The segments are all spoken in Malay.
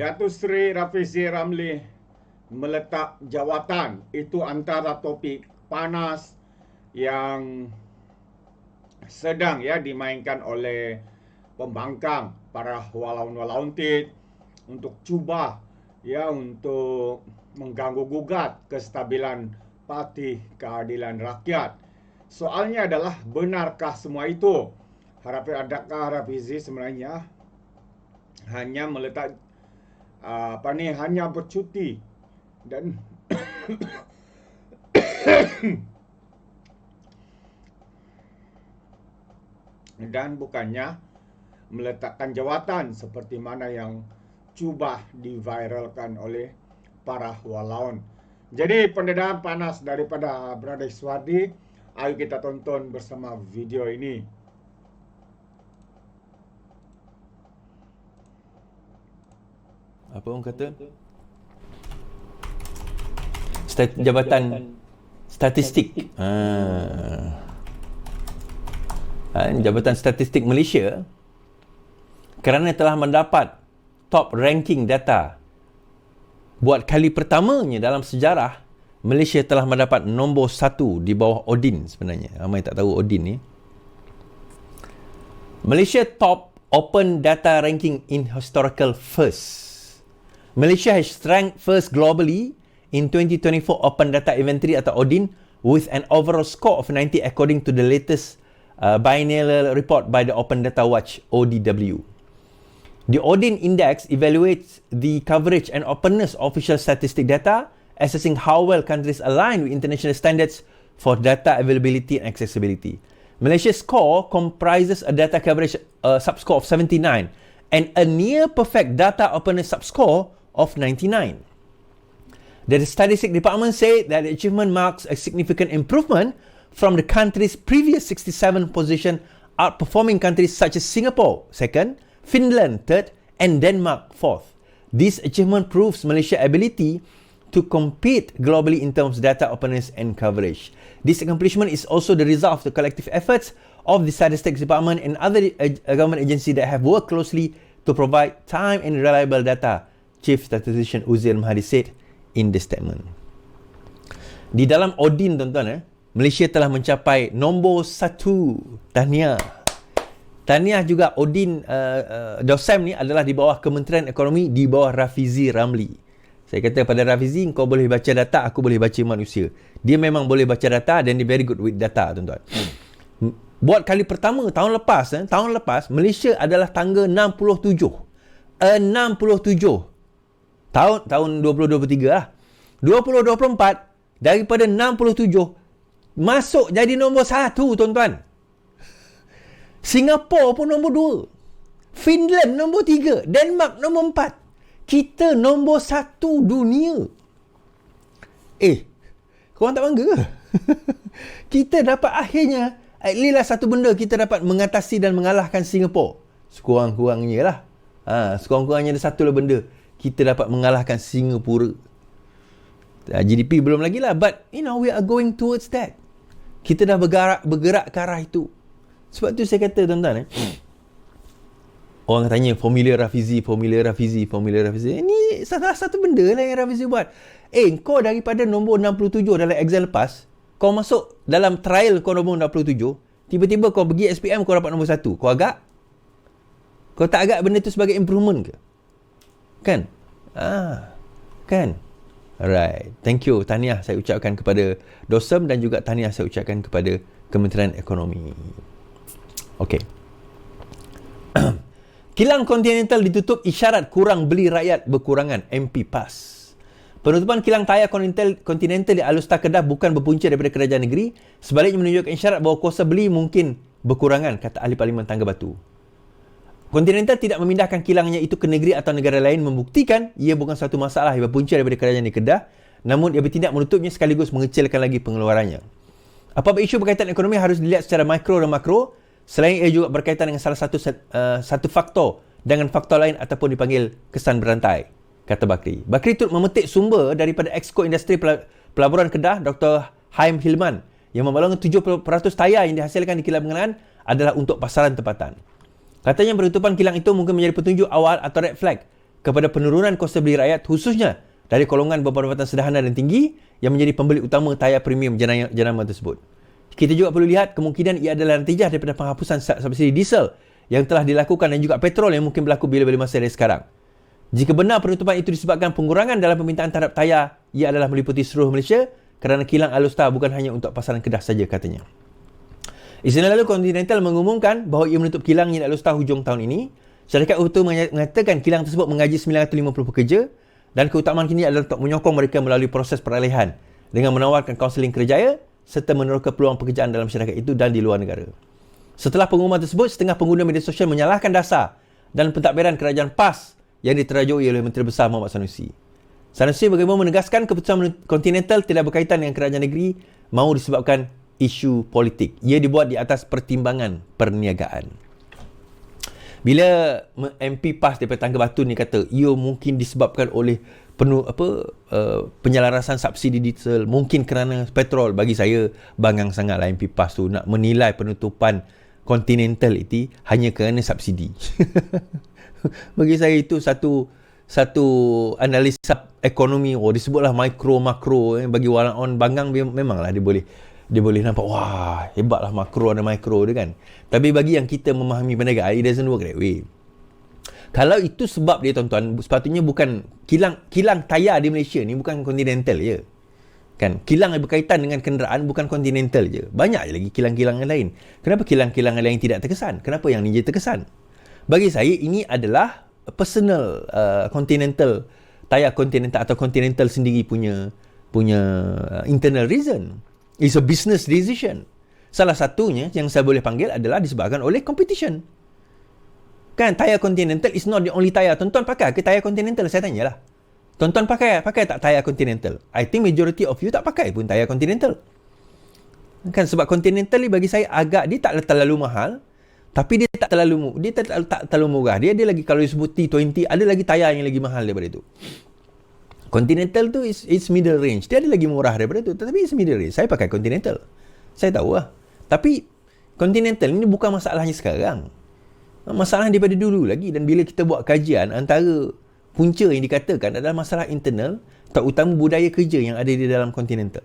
Datuk Seri Rafizi Ramli meletak jawatan. Itu antara topik panas yang sedang ya dimainkan oleh pembangkang para walaun-walaun tit untuk cuba ya untuk mengganggu gugat kestabilan Parti Keadilan Rakyat. Soalnya adalah benarkah semua itu? Harap adakah Rafizi sebenarnya hanya meletak uh, apa ni hanya bercuti dan dan bukannya meletakkan jawatan seperti mana yang cuba diviralkan oleh para walaun. Jadi pendedahan panas daripada Brother Iswadi, ayo kita tonton bersama video ini. Apa orang kata? Stat, jabatan statistik. Ha. Ha, jabatan Statistik Malaysia kerana telah mendapat top ranking data buat kali pertamanya dalam sejarah Malaysia telah mendapat nombor satu di bawah Odin sebenarnya. Ramai tak tahu Odin ni. Malaysia top open data ranking in historical first. Malaysia has ranked first globally in 2024 open data inventory atau Odin with an overall score of 90 according to the latest uh, biennial report by the Open Data Watch ODW. The Odin Index evaluates the coverage and openness of official statistic data, assessing how well countries align with international standards for data availability and accessibility. Malaysia's score comprises a data coverage uh, subscore of 79 and a near perfect data openness subscore of 99. The Statistics Department said that the achievement marks a significant improvement from the country's previous 67 position, outperforming countries such as Singapore, second, Finland, third, and Denmark, fourth. This achievement proves Malaysia's ability to compete globally in terms of data openness and coverage. This accomplishment is also the result of the collective efforts of the Statistics Department and other uh, government agencies that have worked closely to provide time and reliable data, Chief Statistician Uzair Mahdi said in the statement. Di dalam Odin, tuan-tuan, eh, Malaysia telah mencapai nombor satu. Tahniah. Tahniah juga Odin uh, uh, Dosem ni adalah di bawah Kementerian Ekonomi di bawah Rafizi Ramli. Saya kata pada Rafizi kau boleh baca data, aku boleh baca manusia. Dia memang boleh baca data dan dia very good with data tuan-tuan. Hmm. Buat kali pertama tahun lepas eh, tahun lepas Malaysia adalah tangga 67. 67. Tahun tahun 2023 lah. 2024 daripada 67 masuk jadi nombor satu tuan-tuan. Singapura pun nombor dua. Finland nombor tiga. Denmark nombor empat. Kita nombor satu dunia. Eh, korang tak bangga ke? kita dapat akhirnya, at least lah satu benda kita dapat mengatasi dan mengalahkan Singapura. Sekurang-kurangnya lah. Ha, sekurang-kurangnya ada satu lah benda. Kita dapat mengalahkan Singapura. GDP belum lagi lah. But, you know, we are going towards that. Kita dah bergerak, bergerak ke arah itu. Sebab tu saya kata tuan-tuan eh. Orang tanya formula Rafizi, formula Rafizi, formula Rafizi. Ini salah satu benda lah yang Rafizi buat. Eh, kau daripada nombor 67 dalam exam lepas, kau masuk dalam trial kau nombor 67, tiba-tiba kau pergi SPM kau dapat nombor 1. Kau agak? Kau tak agak benda tu sebagai improvement ke? Kan? Ah, kan? Alright. Thank you. Tahniah saya ucapkan kepada Dosem dan juga tahniah saya ucapkan kepada Kementerian Ekonomi. Okey. Kilang Continental ditutup isyarat kurang beli rakyat berkurangan MP PAS. Penutupan kilang tayar Continental di Alustar Kedah bukan berpunca daripada kerajaan negeri, sebaliknya menunjukkan isyarat bahawa kuasa beli mungkin berkurangan, kata ahli Parlimen Tangga Batu. Continental tidak memindahkan kilangnya itu ke negeri atau negara lain membuktikan ia bukan satu masalah yang berpunca daripada kerajaan di Kedah namun ia bertindak menutupnya sekaligus mengecilkan lagi pengeluarannya. Apa-apa isu berkaitan ekonomi harus dilihat secara mikro dan makro selain ia juga berkaitan dengan salah satu uh, satu faktor dengan faktor lain ataupun dipanggil kesan berantai, kata Bakri. Bakri turut memetik sumber daripada Exco Industri Pelaburan Kedah Dr. Haim Hilman yang membalangkan 70% tayar yang dihasilkan di kilang pengenalan adalah untuk pasaran tempatan. Katanya penutupan kilang itu mungkin menjadi petunjuk awal atau red flag kepada penurunan kuasa beli rakyat khususnya dari golongan berpendapatan sederhana dan tinggi yang menjadi pembeli utama tayar premium jenama tersebut. Kita juga perlu lihat kemungkinan ia adalah natijah daripada penghapusan subsidi diesel yang telah dilakukan dan juga petrol yang mungkin berlaku bila-bila masa dari sekarang. Jika benar penutupan itu disebabkan pengurangan dalam permintaan terhadap tayar, ia adalah meliputi seluruh Malaysia kerana kilang Alustar bukan hanya untuk pasaran Kedah saja katanya. Istilah lalu Continental mengumumkan bahawa ia menutup kilangnya di Alustar hujung tahun ini. Syarikat Utuh mengatakan kilang tersebut mengaji 950 pekerja dan keutamaan kini adalah untuk menyokong mereka melalui proses peralihan dengan menawarkan kaunseling kerjaya serta meneroka peluang pekerjaan dalam syarikat itu dan di luar negara. Setelah pengumuman tersebut, setengah pengguna media sosial menyalahkan dasar dan pentadbiran kerajaan PAS yang diterajui oleh Menteri Besar Muhammad Sanusi. Sanusi bagaimana menegaskan keputusan Continental tidak berkaitan dengan kerajaan negeri mahu disebabkan isu politik. Ia dibuat di atas pertimbangan perniagaan. Bila MP PAS daripada Tangga Batu ni kata ia mungkin disebabkan oleh penuh apa uh, penyelarasan subsidi diesel mungkin kerana petrol bagi saya bangang sangatlah MP PAS tu nak menilai penutupan Continental itu hanya kerana subsidi. Bagi saya itu satu satu analisa ekonomi oh disebutlah mikro makro eh. bagi on bangang memanglah dia boleh dia boleh nampak wah hebatlah makro dan mikro dia kan. Tapi bagi yang kita memahami perniagaan it doesn't work that way. Kalau itu sebab dia tuan-tuan sepatutnya bukan kilang kilang tayar di Malaysia ni bukan continental je. Kan? Kilang yang berkaitan dengan kenderaan bukan continental je. Banyak je lagi kilang-kilang yang lain. Kenapa kilang-kilang yang lain tidak terkesan? Kenapa yang ni je terkesan? Bagi saya ini adalah personal uh, continental tayar continental atau continental sendiri punya punya uh, internal reason it's a business decision salah satunya yang saya boleh panggil adalah disebabkan oleh competition kan tayar continental is not the only tayar tuan-tuan pakai ke tayar continental saya tanyalah Tonton pakai pakai tak tayar Continental? I think majority of you tak pakai pun tayar Continental. Kan sebab Continental ni bagi saya agak dia tak terlalu mahal tapi dia tak terlalu dia tak, tak terlalu murah. Dia ada lagi kalau disebut T20 ada lagi tayar yang lagi mahal daripada itu. Continental tu is it's middle range. Dia ada lagi murah daripada itu tetapi it's middle range. Saya pakai Continental. Saya tahu lah. Tapi Continental ni bukan masalahnya sekarang. Masalah daripada dulu lagi dan bila kita buat kajian antara punca yang dikatakan adalah masalah internal terutama budaya kerja yang ada di dalam continental.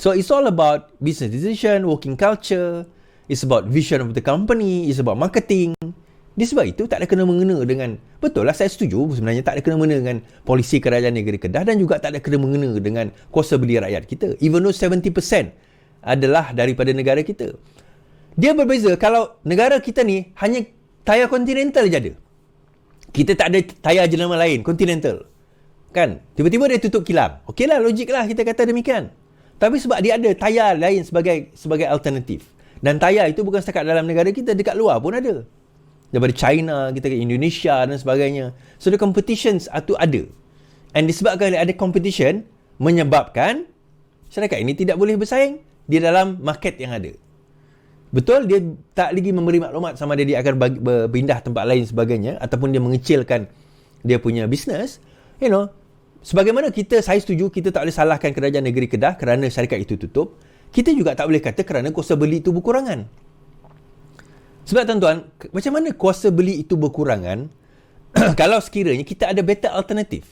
So it's all about business decision, working culture, it's about vision of the company, it's about marketing. Di sebab itu tak ada kena mengena dengan betul lah saya setuju sebenarnya tak ada kena mengena dengan polisi kerajaan negeri Kedah dan juga tak ada kena mengena dengan kuasa beli rakyat kita. Even though 70% adalah daripada negara kita. Dia berbeza kalau negara kita ni hanya tayar continental je ada kita tak ada tayar jenama lain, Continental. Kan? Tiba-tiba dia tutup kilang. Okeylah, logik lah kita kata demikian. Tapi sebab dia ada tayar lain sebagai sebagai alternatif. Dan tayar itu bukan setakat dalam negara kita, dekat luar pun ada. Daripada China, kita ke Indonesia dan sebagainya. So, the competitions itu ada. And disebabkan ada competition, menyebabkan syarikat ini tidak boleh bersaing di dalam market yang ada. Betul dia tak lagi memberi maklumat sama dia dia akan berpindah tempat lain sebagainya ataupun dia mengecilkan dia punya bisnes. You know, sebagaimana kita saya setuju kita tak boleh salahkan kerajaan negeri Kedah kerana syarikat itu tutup. Kita juga tak boleh kata kerana kuasa beli itu berkurangan. Sebab tuan-tuan, macam mana kuasa beli itu berkurangan? Kalau sekiranya kita ada better alternatif?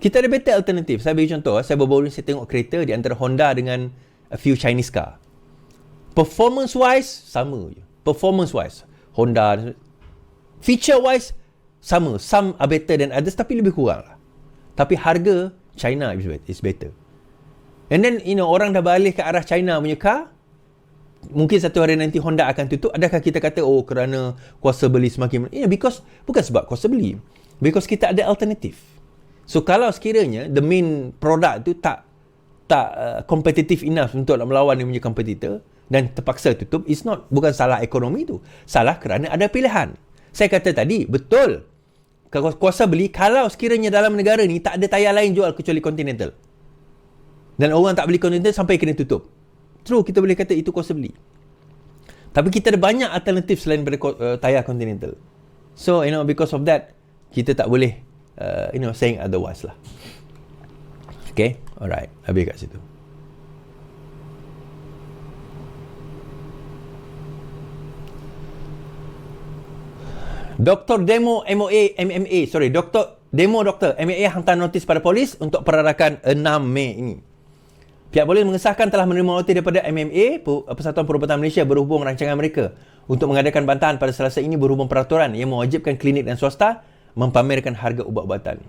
Kita ada better alternatif. Saya bagi contoh, saya baru-baru saya tengok kereta di antara Honda dengan a few Chinese car. Performance wise sama je. Performance wise Honda feature wise sama. Some are better than others tapi lebih kurang lah. Tapi harga China is better. And then you know orang dah balik ke arah China punya car mungkin satu hari nanti Honda akan tutup adakah kita kata oh kerana kuasa beli semakin yeah, because bukan sebab kuasa beli because kita ada alternatif. So kalau sekiranya the main product tu tak tak uh, competitive enough untuk nak melawan dia punya competitor dan terpaksa tutup is not bukan salah ekonomi tu salah kerana ada pilihan. Saya kata tadi betul kuasa beli kalau sekiranya dalam negara ni tak ada tayar lain jual kecuali Continental. Dan orang tak beli Continental sampai kena tutup true kita boleh kata itu kuasa beli tapi kita ada banyak alternatif selain daripada uh, tayar Continental. So you know because of that kita tak boleh uh, you know saying otherwise lah. Okay? Alright. Habis kat situ. Doktor Demo MOA MMA, sorry, Doktor Demo Doktor MMA hantar notis pada polis untuk perarakan 6 Mei ini. Pihak polis mengesahkan telah menerima notis daripada MMA, Persatuan Perubatan Malaysia berhubung rancangan mereka untuk mengadakan bantahan pada selasa ini berhubung peraturan yang mewajibkan klinik dan swasta mempamerkan harga ubat-ubatan.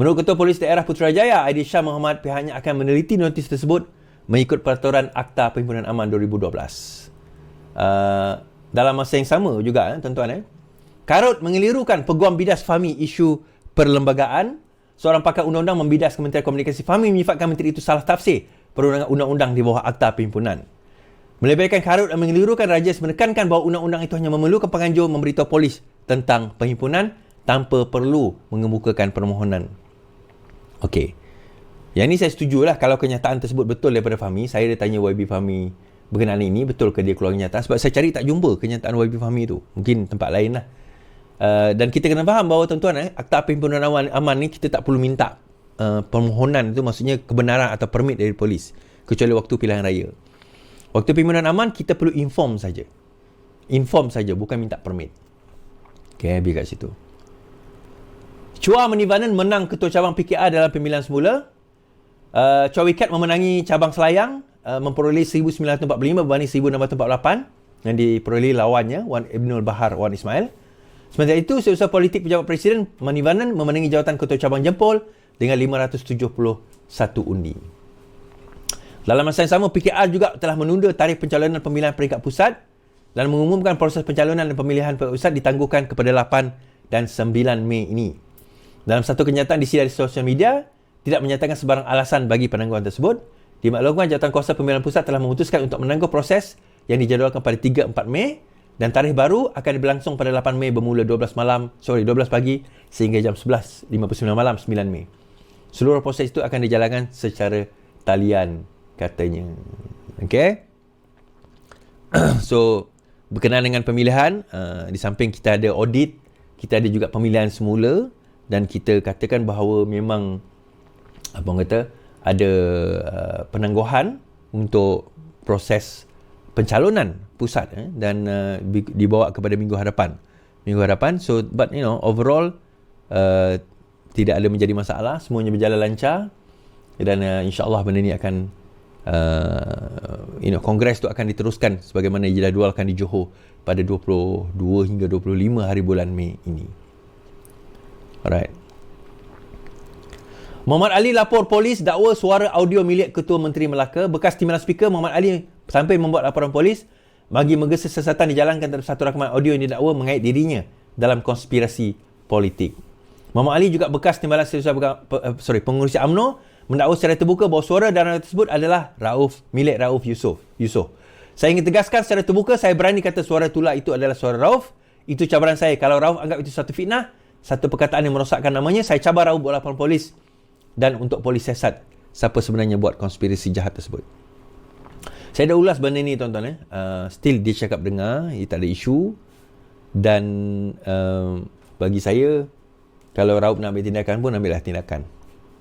Menurut Ketua Polis Daerah Putrajaya, Aidil Shah Muhammad, pihaknya akan meneliti notis tersebut mengikut peraturan Akta Perhimpunan Aman 2012. Uh, dalam masa yang sama juga eh, tuan-tuan eh. Karut mengelirukan peguam bidas Fahmi isu perlembagaan. Seorang pakar undang-undang membidas Kementerian Komunikasi Fahmi menyifatkan menteri itu salah tafsir perundangan undang-undang di bawah Akta Perhimpunan. Melebihkan karut dan mengelirukan Rajas menekankan bahawa undang-undang itu hanya memerlukan penganjur memberitahu polis tentang perhimpunan tanpa perlu mengemukakan permohonan. Okey. Yang ini saya setujulah kalau kenyataan tersebut betul daripada Fahmi. Saya dah tanya YB Fahmi berkenaan ini betul ke dia keluar kenyataan sebab saya cari tak jumpa kenyataan YB Fahmi tu mungkin tempat lain lah uh, dan kita kena faham bahawa tuan-tuan eh, akta perhimpunan aman, aman ni kita tak perlu minta uh, permohonan itu maksudnya kebenaran atau permit dari polis kecuali waktu pilihan raya. Waktu perhimpunan aman kita perlu inform saja. Inform saja bukan minta permit. Ok biar kat situ. Chua Menivanan menang ketua cabang PKR dalam pemilihan semula. Uh, Chua Wikat memenangi cabang Selayang Uh, memperoleh 1945 berbanding 1648 yang diperoleh lawannya Wan Ibnul Bahar Wan Ismail. Sementara itu, seusaha politik pejabat presiden Manivanan memenangi jawatan ketua cabang Jempol dengan 571 undi. Dalam masa yang sama, PKR juga telah menunda tarikh pencalonan pemilihan peringkat pusat dan mengumumkan proses pencalonan dan pemilihan peringkat pusat ditangguhkan kepada 8 dan 9 Mei ini. Dalam satu kenyataan di di sosial media, tidak menyatakan sebarang alasan bagi penangguhan tersebut, Dimaklumkan Jawatan Kuasa Pemilihan Pusat telah memutuskan untuk menangguh proses yang dijadualkan pada 3-4 Mei dan tarikh baru akan berlangsung pada 8 Mei bermula 12 malam, sorry 12 pagi sehingga jam 11.59 malam 9 Mei. Seluruh proses itu akan dijalankan secara talian katanya. Okay? so, berkenaan dengan pemilihan, uh, di samping kita ada audit, kita ada juga pemilihan semula dan kita katakan bahawa memang apa orang kata, ada uh, penangguhan untuk proses pencalonan pusat eh, dan uh, dibawa kepada minggu hadapan. Minggu hadapan so but you know overall uh, tidak ada menjadi masalah. Semuanya berjalan lancar. Dan uh, insyaallah benda ini akan uh, you know kongres itu akan diteruskan sebagaimana dijadualkan di Johor pada 22 hingga 25 hari bulan Mei ini. Alright. Muhammad Ali lapor polis dakwa suara audio milik Ketua Menteri Melaka. Bekas timbalan speaker Muhammad Ali sampai membuat laporan polis bagi menggesa sesatan dijalankan terhadap satu rakaman audio yang didakwa mengait dirinya dalam konspirasi politik. Muhammad Ali juga bekas timbalan uh, sorry, pengurusi UMNO mendakwa secara terbuka bahawa suara dalam tersebut adalah Rauf milik Rauf Yusof. Yusof. Saya ingin tegaskan secara terbuka saya berani kata suara itulah itu adalah suara Rauf. Itu cabaran saya. Kalau Rauf anggap itu satu fitnah, satu perkataan yang merosakkan namanya, saya cabar Rauf buat laporan polis dan untuk polis siasat siapa sebenarnya buat konspirasi jahat tersebut. Saya dah ulas benda ni tuan-tuan eh. Uh, still dia cakap dengar, ia tak ada isu dan uh, bagi saya kalau Raub nak ambil tindakan pun ambillah tindakan.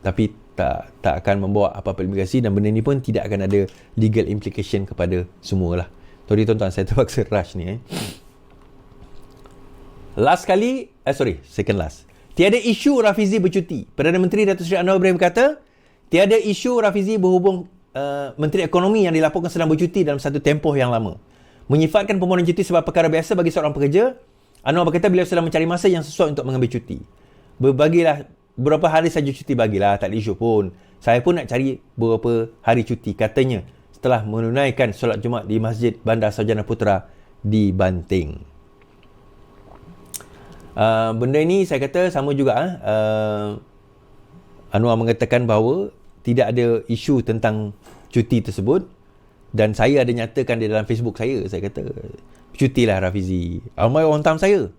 Tapi tak tak akan membawa apa-apa implikasi dan benda ni pun tidak akan ada legal implication kepada semua lah. Sorry tuan-tuan, saya terpaksa rush ni eh. Last kali, eh sorry, second last. Tiada isu Rafizi bercuti. Perdana Menteri Datuk Seri Anwar Ibrahim kata, tiada isu Rafizi berhubung uh, Menteri Ekonomi yang dilaporkan sedang bercuti dalam satu tempoh yang lama. Menyifatkan permohonan cuti sebab perkara biasa bagi seorang pekerja, Anwar berkata beliau sedang mencari masa yang sesuai untuk mengambil cuti. Berbagilah beberapa hari saja cuti bagilah, tak ada isu pun. Saya pun nak cari beberapa hari cuti katanya setelah menunaikan solat Jumaat di Masjid Bandar Sarjana Putra di Banting. Uh, benda ini saya kata sama juga uh, Anwar mengatakan bahawa tidak ada isu tentang cuti tersebut. Dan saya ada nyatakan di dalam Facebook saya saya kata cutilah Rafizi. Ramai orang tam saya.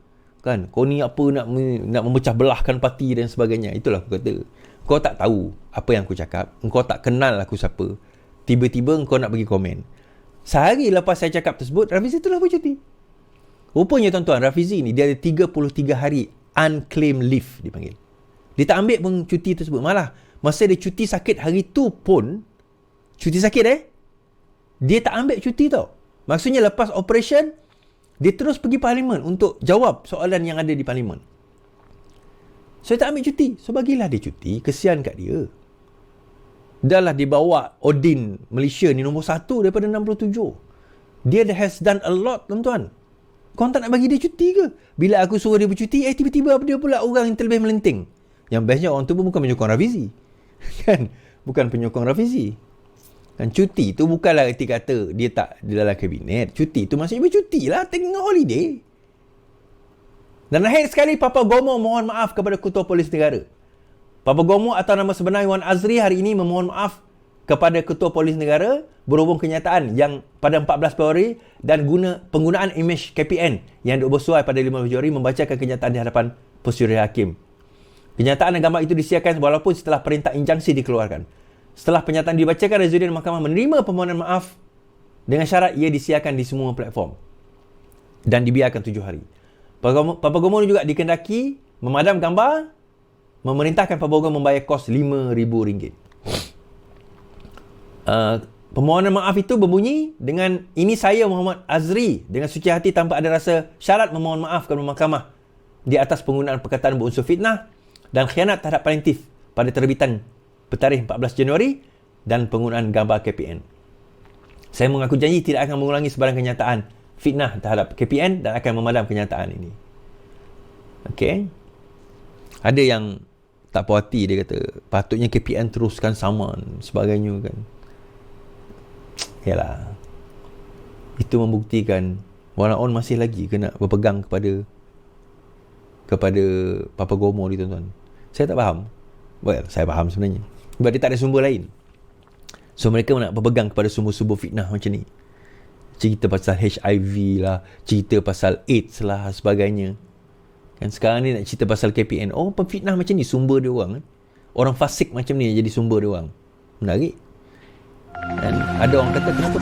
Kan? Kau ni apa nak nak memecah belahkan parti dan sebagainya. Itulah aku kata. Kau tak tahu apa yang aku cakap. Kau tak kenal aku siapa. Tiba-tiba kau nak bagi komen. Sehari lepas saya cakap tersebut Rafizi itulah bercuti Rupanya tuan-tuan, Rafizi ni dia ada 33 hari unclaimed leave dipanggil. Dia tak ambil pun cuti tersebut. Malah masa dia cuti sakit hari tu pun cuti sakit eh dia tak ambil cuti tau. Maksudnya lepas operation Dia terus pergi parlimen untuk jawab soalan yang ada di parlimen. Saya tak ambil cuti. So bagilah dia cuti. Kesian kat dia. Dah lah dibawa Odin Malaysia ni nombor satu daripada 67. Dia has done a lot tuan-tuan. Kau tak nak bagi dia cuti ke? Bila aku suruh dia bercuti, eh tiba-tiba dia pula orang yang terlebih melenting. Yang bestnya orang tu pun bukan penyokong Rafizi. kan? Bukan penyokong Rafizi. Kan cuti tu bukanlah erti kata dia tak di dalam kabinet. Cuti tu maksudnya bercuti lah. A holiday. Dan akhir sekali Papa Gomo mohon maaf kepada Ketua Polis Negara. Papa Gomo atau nama sebenar Wan Azri hari ini memohon maaf kepada Ketua Polis Negara berhubung kenyataan yang pada 14 Februari dan guna penggunaan imej KPN yang bersuai pada 15 Februari membacakan kenyataan di hadapan Prosedur Hakim. Kenyataan dan gambar itu disiarkan walaupun setelah perintah injangsi dikeluarkan. Setelah penyataan dibacakan, Residen Mahkamah menerima permohonan maaf dengan syarat ia disiarkan di semua platform dan dibiarkan tujuh hari. Papa Gomo juga dikendaki memadam gambar memerintahkan Pak Bogor membayar kos RM5,000. Uh, permohonan maaf itu berbunyi dengan ini saya Muhammad Azri dengan suci hati tanpa ada rasa syarat memohon maaf kepada mahkamah di atas penggunaan perkataan berunsur fitnah dan khianat terhadap plaintiff pada terbitan bertarikh 14 Januari dan penggunaan gambar KPN. Saya mengaku janji tidak akan mengulangi sebarang kenyataan fitnah terhadap KPN dan akan memadam kenyataan ini. Okey. Ada yang tak puas hati dia kata patutnya KPN teruskan saman sebagainya kan yalah itu membuktikan Walaupun masih lagi kena berpegang kepada kepada Papa Gomo ni tuan-tuan saya tak faham well saya faham sebenarnya sebab dia tak ada sumber lain so mereka nak berpegang kepada sumber-sumber fitnah macam ni cerita pasal HIV lah cerita pasal AIDS lah sebagainya Kan sekarang ni nak cerita pasal KPN. Oh, pemfitnah macam ni sumber dia orang. Eh. Orang fasik macam ni jadi sumber dia orang. Menarik. Dan ada orang kata kenapa